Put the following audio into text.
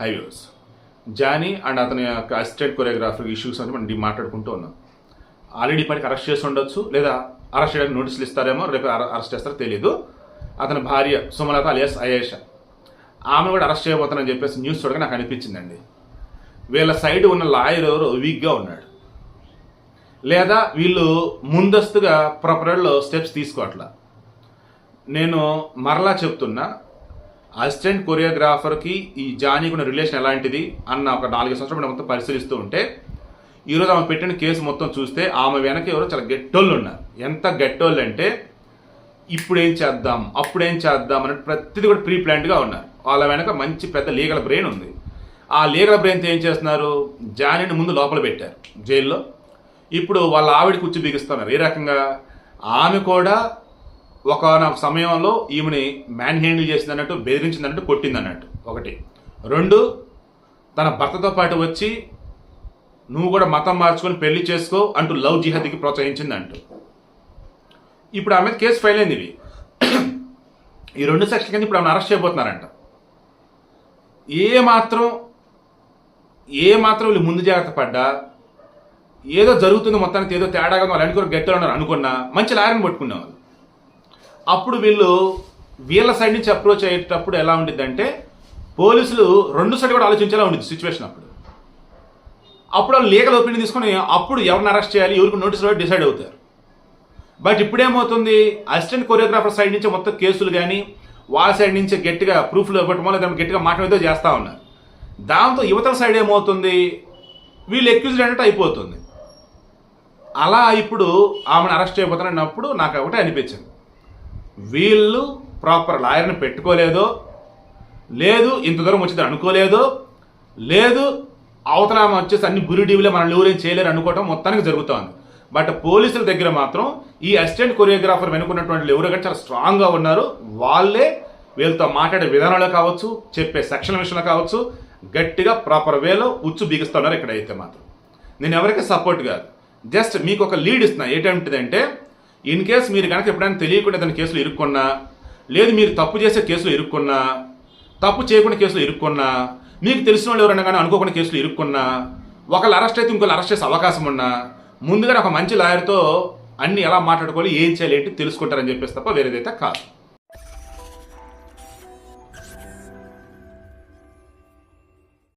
Highways Johnny and అతని యొక్క assistant choreographer issues అని మనం మాట్లాడుకుంటూ ఉన్నాం. ఆల్రెడీ పనికి అరెస్ట్ చేసి ఉండొచ్చు లేదా అరెస్ట్ చేయడానికి నోటీసులు ఇస్తారేమో రేపు అరెస్ట్ చేస్తారో తెలియదు అతని భార్య సుమలత అలియాస్ అయేష. ఆమె కూడా అరెస్ట్ చేయబోతానని చెప్పేసి న్యూస్ చూడగా నాకు అనిపించిందండి. వీళ్ళ సైడ్ ఉన్న లాయర్ ఎవరు వీక్గా ఉన్నాడు. లేదా వీళ్ళు ముందస్తుగా ప్రొపరల్లో స్టెప్స్ తీసుకోవట్లా. నేను మరలా చెప్తున్నా అసిస్టెంట్ కొరియోగ్రాఫర్కి ఈ జానీకి ఉన్న రిలేషన్ ఎలాంటిది అన్న ఒక నాలుగు సంవత్సరాలు మొత్తం పరిశీలిస్తూ ఉంటే ఈరోజు ఆమె పెట్టిన కేసు మొత్తం చూస్తే ఆమె వెనక ఎవరో చాలా గెట్టోళ్ళు ఉన్నారు. ఎంత గెట్టోళ్ళు అంటే ఇప్పుడు ఏం చేద్దాం అప్పుడు ఏం చేద్దాం అన్నట్టు ప్రతిదీ కూడా ప్రీ ప్లాంట్గా ఉన్నారు. వాళ్ళ వెనక మంచి పెద్ద లీగల్ బ్రెయిన్ ఉంది. ఆ లీగల్ బ్రెయిన్తో ఏం చేస్తున్నారు? జానీని ముందు లోపల పెట్టారు జైల్లో. ఇప్పుడు వాళ్ళ ఆవిడ కూర్చో బిగిస్తున్నారు. ఏ రకంగా? ఆమె కూడా ఒకనొక సమయంలో ఈమెని మ్యాన్ హ్యాండిల్ చేసిందన్నట్టు బెదిరించిందన్నట్టు కొట్టిందన్నట్టు. ఒకటి. రెండు తన భర్తతో పాటు వచ్చి నువ్వు కూడా మతం మార్చుకొని పెళ్ళి చేసుకో అంటూ లవ్ జిహాదీకి ప్రోత్సహించింది అంటూ ఇప్పుడు ఆమె కేసు ఫైల్ అయింది ఇవి. ఈ రెండు సెక్షన్ కింద ఇప్పుడు ఆమెను అరెస్ట్ చేయబోతున్నారంట. ఏ మాత్రం ఏ మాత్రం వీళ్ళు ముందు జాగ్రత్త పడ్డా ఏదో జరుగుతుంది మొత్తానికి ఏదో తేడాగా వాళ్ళు అనుకున్న గట్టిగా ఉన్నారు అనుకున్నా మంచి లాయర్ని పట్టుకునేవాళ్ళు. అప్పుడు వీళ్ళు వీళ్ళ సైడ్ నుంచి అప్రోచ్ అయ్యేటప్పుడు ఎలా ఉండిద్దంటే పోలీసులు రెండు సైడ్ కూడా ఆలోచించేలా ఉండింది సిచ్యువేషన్ అప్పుడు. అప్పుడు వాళ్ళు లీగల్ ఒపీనియన్ తీసుకొని అప్పుడు ఎవరిని అరెస్ట్ చేయాలి ఎవరికి నోటీస్ డిసైడ్ అవుతారు. బట్ ఇప్పుడేమవుతుంది? అసిస్టెంట్ కొరియోగ్రాఫర్ సైడ్ నుంచి మొత్తం కేసులు కానీ వాళ్ళ సైడ్ నుంచి గట్టిగా ప్రూఫ్లు ఇవ్వటమో లేదా గట్టిగా మాట్లాడేదో చేస్తూ ఉన్నారు. దాంతో యువతల సైడ్ ఏమవుతుంది? వీళ్ళు ఎక్యూజ్డ్ అన్నట్టు అయిపోతుంది. అలా ఇప్పుడు ఆమెను అరెస్ట్ చేయబోతున్నప్పుడు నాకు ఒకటే అనిపించింది. వీళ్ళు ప్రాపర్ లాయర్ని పెట్టుకోలేదో లేదు ఇంత దూరం వచ్చింది అనుకోలేదో లేదు అవతల వచ్చేసి అన్ని గురిడీవులే మనల్ని ఎవరేం చేయలేరు అనుకోవటం మొత్తానికి జరుగుతోంది. బట్ పోలీసుల దగ్గర మాత్రం ఈ అసిస్టెంట్ కొరియోగ్రాఫర్ వెనుకున్నటువంటి ఎవరు కానీ చాలా స్ట్రాంగ్గా ఉన్నారు. వాళ్ళే వీళ్ళతో మాట్లాడే విధానాలు కావచ్చు చెప్పే సెక్షన్ విషయంలో కావచ్చు గట్టిగా ప్రాపర్ వేలో ఉచ్చు బిగిస్తున్నారు ఇక్కడైతే మాత్రం. నేను ఎవరికి సపోర్ట్ కాదు. జస్ట్ మీకు ఒక లీడ్ ఇస్తున్నా. ఏంటంటే ఇన్ కేస్ మీరు కనుక ఎప్పుడైనా తెలియకుండా ఏదైనా కేసులు ఇరుక్కున్నా లేదు మీరు తప్పు చేసే కేసులు ఇరుక్కున్నా తప్పు చేయకుండా కేసులు ఇరుక్కున్నా మీకు తెలిసిన వాళ్ళు ఎవరైనా కానీ అనుకోకుండా కేసులు ఇరుక్కున్నా ఒకళ్ళు అరెస్ట్ అయితే ఇంకోళ్ళు అరెస్ట్ చేసే అవకాశం ఉన్నా ముందుగానే ఒక మంచి లాయర్తో అన్ని ఎలా మాట్లాడుకోవాలి ఏం చేయాలి ఏంటి తెలుసుకుంటారని చెప్పేసి తప్ప వేరేదైతే కాదు.